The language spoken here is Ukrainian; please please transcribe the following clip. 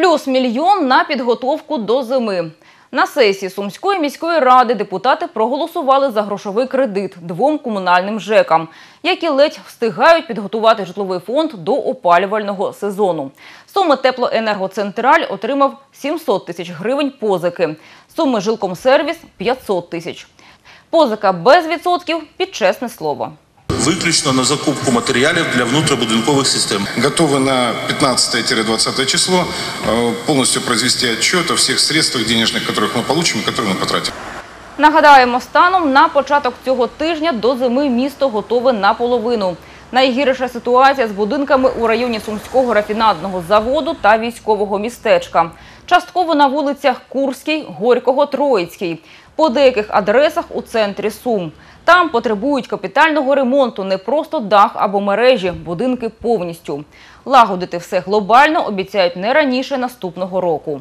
Плюс мільйон на підготовку до зими. На сесії Сумської міської ради депутати проголосували за грошовий кредит двом комунальним ЖЕКам, які ледь встигають підготувати житловий фонд до опалювального сезону. Суми теплоенергоцентраль отримав 700 тисяч гривень позики. Суми жилкомсервіс – 500 тисяч. Позика без відсотків під чесне слово виключно на закупку матеріалів для внутрібудинкових систем. Готовы на 15-20 число э, полностью произвести отчет о всех средствах денежных, которых мы получим и которые мы потратим. Нагадаємо, станом на початок цього тижня до зими місто готове наполовину. Найгірша ситуація з будинками у районі Сумського рафінадного заводу та військового містечка. Частково на вулицях Курській, Горького, Троїцькій. По деяких адресах у центрі Сум. Там потребують капітального ремонту не просто дах або мережі, будинки повністю. Лагодити все глобально обіцяють не раніше наступного року.